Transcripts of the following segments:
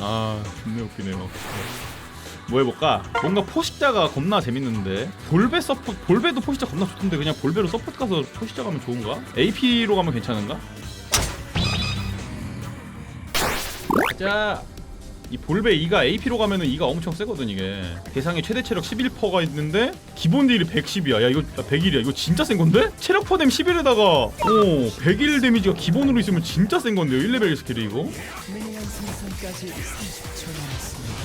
아 존나 웃기네요 뭐 해볼까? 뭔가 포식자가 겁나 재밌는데 볼베 서포 볼베도 포식자 겁나 좋던데 그냥 볼베로 서포트 가서 포식자 가면 좋은가? AP로 가면 괜찮은가? 자, 이 볼베 2가 AP로 가면은 2가 엄청 세거든 이게 대상의 최대 체력 11%가 있는데 기본 딜이 110이야 야 이거 100일이야 이거 진짜 센 건데? 체력 퍼뎀 11에다가 오 101 데미지가 기본으로 있으면 진짜 센 건데요 1레벨 스킬이 이거 생성까지 30초 남았습니다.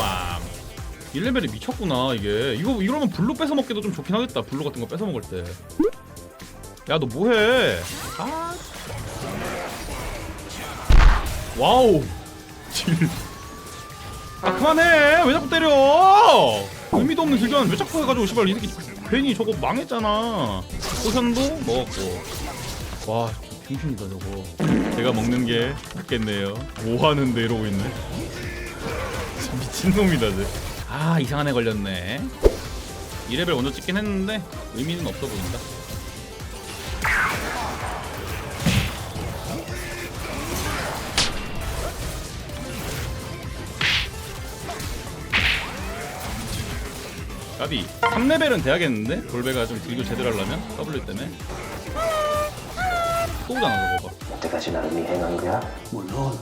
와. 1레벨이 미쳤구나 이게. 이거 이러면 블루 뺏어 먹기도 좀 좋긴 하겠다 블루 같은 거 뺏어 먹을 때 야 너 뭐해? 아 와우. 질. 아 그만해. 왜 자꾸 때려? 의미도 없는 질견 왜 자꾸 해가지고 씨발 이 새끼 괜히 저거 망했잖아. 포션도 먹었고. 와 병신이다 저거 제가 먹는 게 낫겠네요. 뭐 하는데 이러고 있네. 미친놈이다 쟤. 아 이상한 애 걸렸네. 2레벨 먼저 찍긴 했는데 의미는 없어 보인다. 까비. 3레벨은 돼야겠는데? 돌배가 좀 딜교 제대로 하려면? W 때문에 또 오잖아 저거 봐 그때까지 나를 미행한 거야? 물론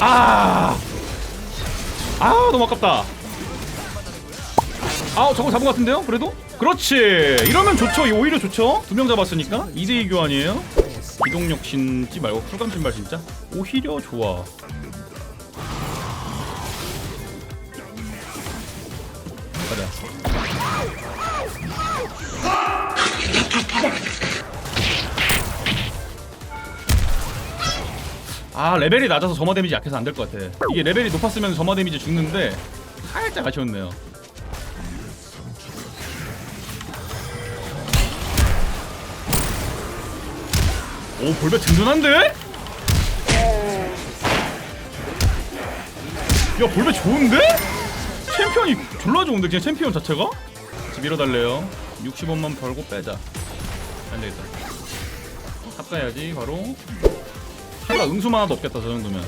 아! 아 너무 아깝다. 아 저거 잡은 것 같은데요? 그래도? 그렇지. 이러면 좋죠. 이 오히려 좋죠. 두 명 잡았으니까 2대2 교환이에요. 기동력 신지 말고 쿨감 신발 진짜 오히려 좋아. 아 레벨이 낮아서 점화 데미지 약해서 안 될 것 같아 이게 레벨이 높았으면 점화 데미지 죽는데 살짝 아쉬웠네요 오 볼배 든든한데? 야 볼배 좋은데? 챔피언이 졸라 좋은데 그냥 챔피언 자체가? 지금 밀어달래요. 60원만 벌고 빼자. 안되겠다. 탑 가야지 바로. 하나 응수만 하나도 없겠다 저 정도면.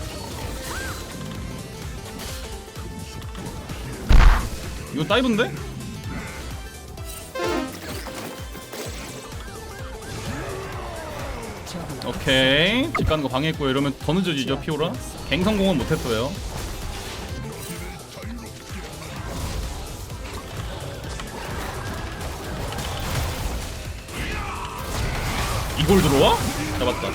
이거 다이브인데? 오케이. 집 가는 거 방해했고요. 이러면 더 늦어지죠 피오라? 갱 성공은 못했어요 이걸 들어와? 잡았다.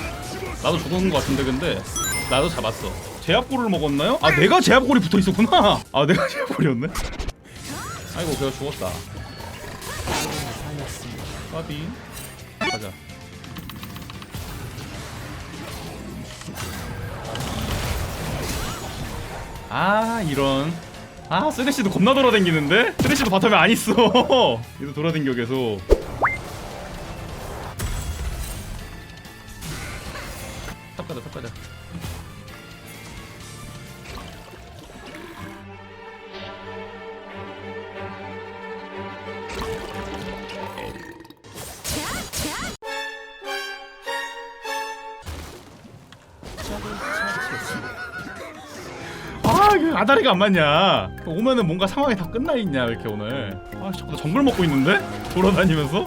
나도 죽은 거 같은데 근데. 나도 잡았어. 제압골을 먹었나요? 아 내가 제압골이 붙어 있었구나. 아 내가 제압골이었네. 아이고 그냥 죽었다. 까비 가자. 아 이런. 아 쓰레쉬도 겁나 돌아다니는데? 쓰레쉬도 바텀에 안 있어. 얘도 돌아다녀 계속 탑 가자 탑 가자 아 이게 아다리가 안 맞냐? 오면은 뭔가 상황이 다 끝나 있냐 왜 이렇게 오늘? 아 자꾸 나 정글 먹고 있는데? 돌아다니면서?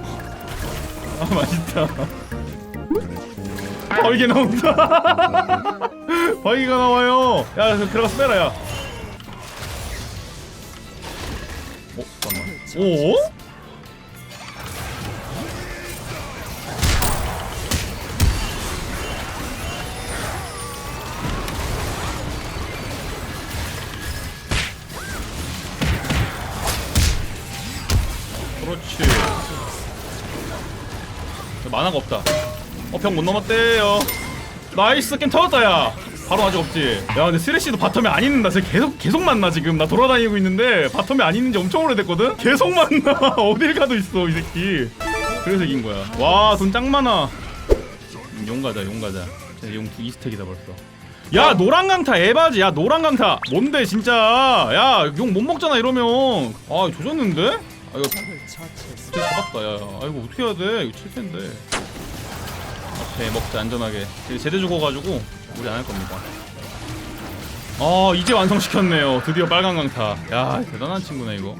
아 맛있다 벌개 나온다 벌개가 나와요. 야 그- 들어가서 빼라 야. 어? 잠깐만. 오? 그렇지. 만화가 없다 어병못 넘었대요. 나이스 게임 터졌다 야. 바로 아직 없지. 야 근데 쓰레쉬도 바텀에 안 있는다. 쟤 계속 계속 만나 지금. 나 돌아다니고 있는데 바텀에 안 있는 지 엄청 오래됐거든? 계속 만나. 어딜 가도 있어 이 새끼. 그래서 이긴 거야. 와 돈 짱 많아. 음, 용 가자 용 가자. 용 2스택이다 벌써. 야 노란 강타 에바지. 야 노란 강타. 뭔데 진짜? 야 용 못 먹잖아 이러면. 아 조졌는데? 아 이거 처치했습니다. 어떻게 잡았다. 야 아이고 어떻게 해야 돼? 이거 칠 텐데 앞에 먹자 안전하게. 제대 죽어가지고 우리 안 할 겁니다. 아 이제 완성시켰네요. 드디어 빨간 강타. 야 대단한 친구네 이거.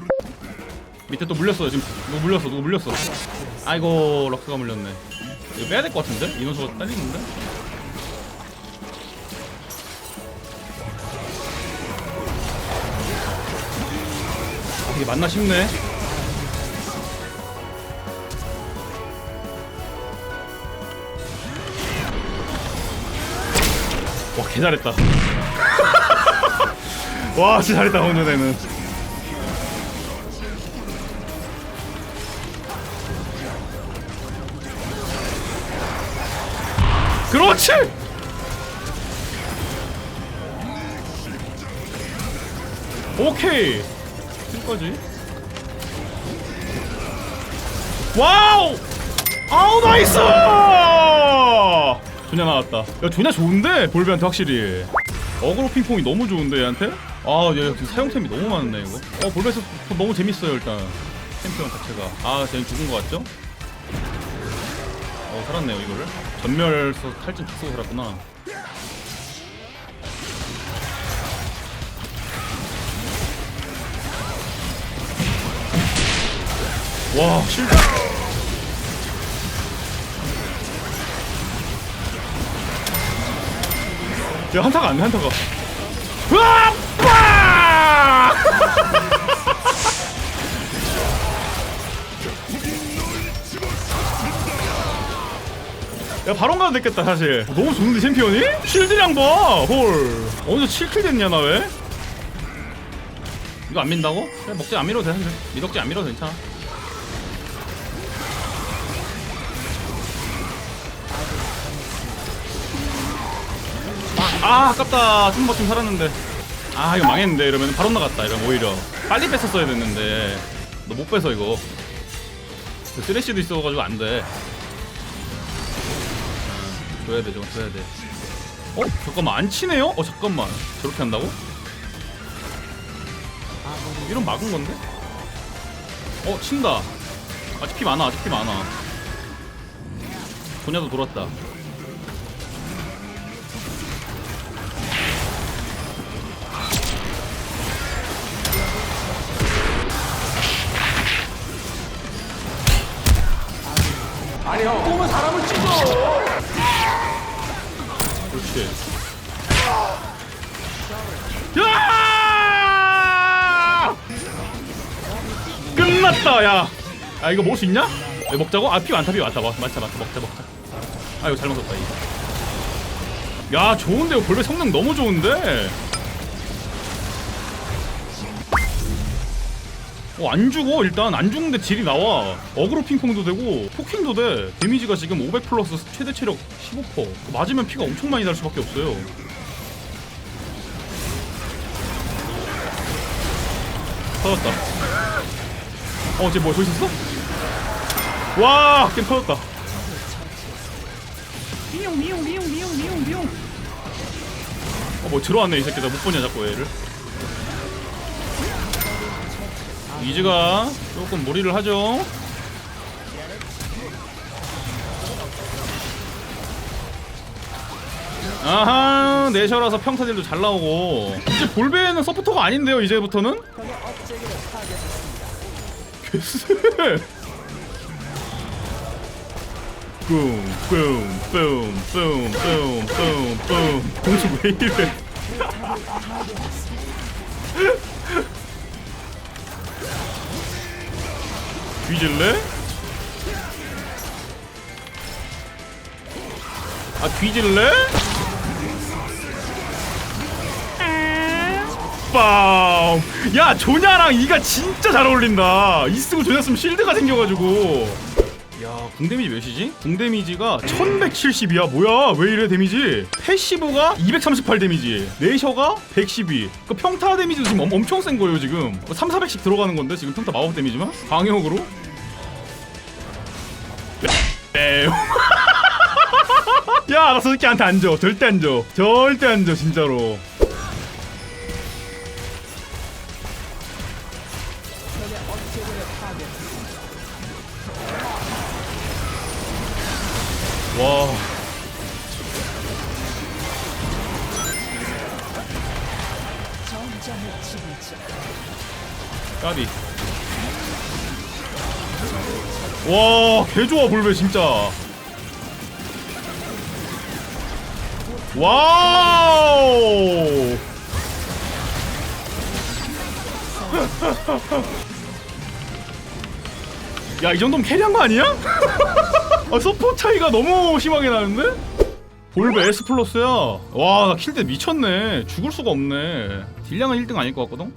밑에 또 물렸어 지금. 누구 물렸어 누구 물렸어. 아이고 럭스가 물렸네. 이거 빼야 될 것 같은데? 인원수가 딸리는데? 아, 이게 맞나 싶네 개 잘했다. 와, 진짜 잘했다, 혼전에는. 그렇지! 오케이! 여기까지. 와우! 아우, 나이스! 조냐 나왔다. 야, 조냐 좋은데? 볼베한테 확실히. 어그로 핑퐁이 너무 좋은데, 얘한테? 아, 얘 지금 사용템이 너무 많네, 이거. 어, 볼베에서 너무 재밌어요, 일단. 챔피언 자체가. 아, 쟤 죽은 것 같죠? 어, 살았네요, 이거를. 전멸서 탈진 다 쓰고 살았구나. 와, 실드. 야 한타가 안돼 한타가 으아빠 야 바론 가도 됐겠다 사실 너무 좋은데 챔피언이? 실드량 봐홀 어디서 7킬 됐냐 나 왜? 이거 안 민다고? 그래 먹지 안 밀어도 돼 사실 미덕지 안 밀어도 괜찮아 아 아깝다. 좀 버티면 살았는데. 아 이거 망했는데. 이러면 바로 나갔다. 이러면 오히려 빨리 뺐었어야 됐는데. 너못 빼서 이거. 그 쓰레쉬도 있어가지고 안돼. 줘야 돼 저거 줘야 돼. 어? 잠깐만 안 치네요? 어 잠깐만. 저렇게 한다고? 이런 막은 건데? 어 친다. 아직 피 많아 아직 피 많아. 도냐도 돌았다 아니 형 꿈은 사람을 찍어 그렇지. 야! 끝났다, 야. 아 이거 먹을 수 있냐? 이거 먹자고? 아 피가 안 타비 맞다, 맞다, 맞다, 먹자, 먹자. 아 이거 잘 먹었다 이거. 야 좋은데 이거 볼베 성능 너무 좋은데. 어, 안 죽어 일단. 안 죽는데 딜이 나와. 어그로 핑퐁도 되고 포킹도 돼. 데미지가 지금 500 플러스 최대 체력 15% 맞으면 피가 엄청 많이 날 수밖에 없어요. 터졌다. 어 쟤 뭐야 저기 있었어? 와 게임 터졌다. 미용 미용 미용 미용 미용 미용. 어 뭐 들어왔네 이 새끼들. 못 보냐 자꾸 얘를 이즈가 조금 무리를 하죠. 아하 내셔라서 평타딜도 잘 나오고 이제 볼베는 서포터가 아닌데요 이제부터는? 뿜뿜뿜뿜뿜뿜뿜 공수 왜 이래 뒤질래? 아 뒤질래? 빰! 야 조냐랑 이가 진짜 잘 어울린다 이 쓰고 조냐 쓰면 실드가 생겨가지고 야 궁 데미지 몇이지? 궁 데미지가 1170이야. 뭐야? 왜 이래 데미지? 패시브가 238 데미지 네셔가 112 그 평타 데미지도 지금 엄, 엄청 센 거예요 지금. 3, 400씩 들어가는 건데 지금 평타 마법 데미지만? 광역으로? 에휴. 야나 저 새끼한테 안줘. 절대 안줘. 절대 안줘 진짜로. 와. 까비. 와, 개 좋아 볼베 진짜. 와우. 야, 이 정도면 캐리한 거 아니야? 아, 서포 차이가 너무 심하게 나는데? 볼베 S 플러스야. 와, 나 킬대 미쳤네. 죽을 수가 없네. 딜량은 1등 아닐 것 같거든?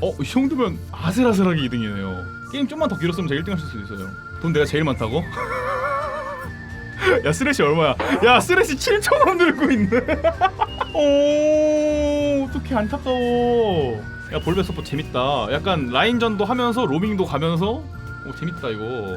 어, 이 정도면 아슬아슬하게 2등이네요. 게임 좀만 더 길었으면 제가 1등 할수 있어요. 돈 내가 제일 많다고? 야, 쓰레쉬 얼마야? 야, 쓰레쉬 7천원 들고 있네. 오, 어떡해, 안타까워. 야, 볼베 서포 재밌다. 약간 라인전도 하면서 로밍도 가면서 오, 재밌다, 이거.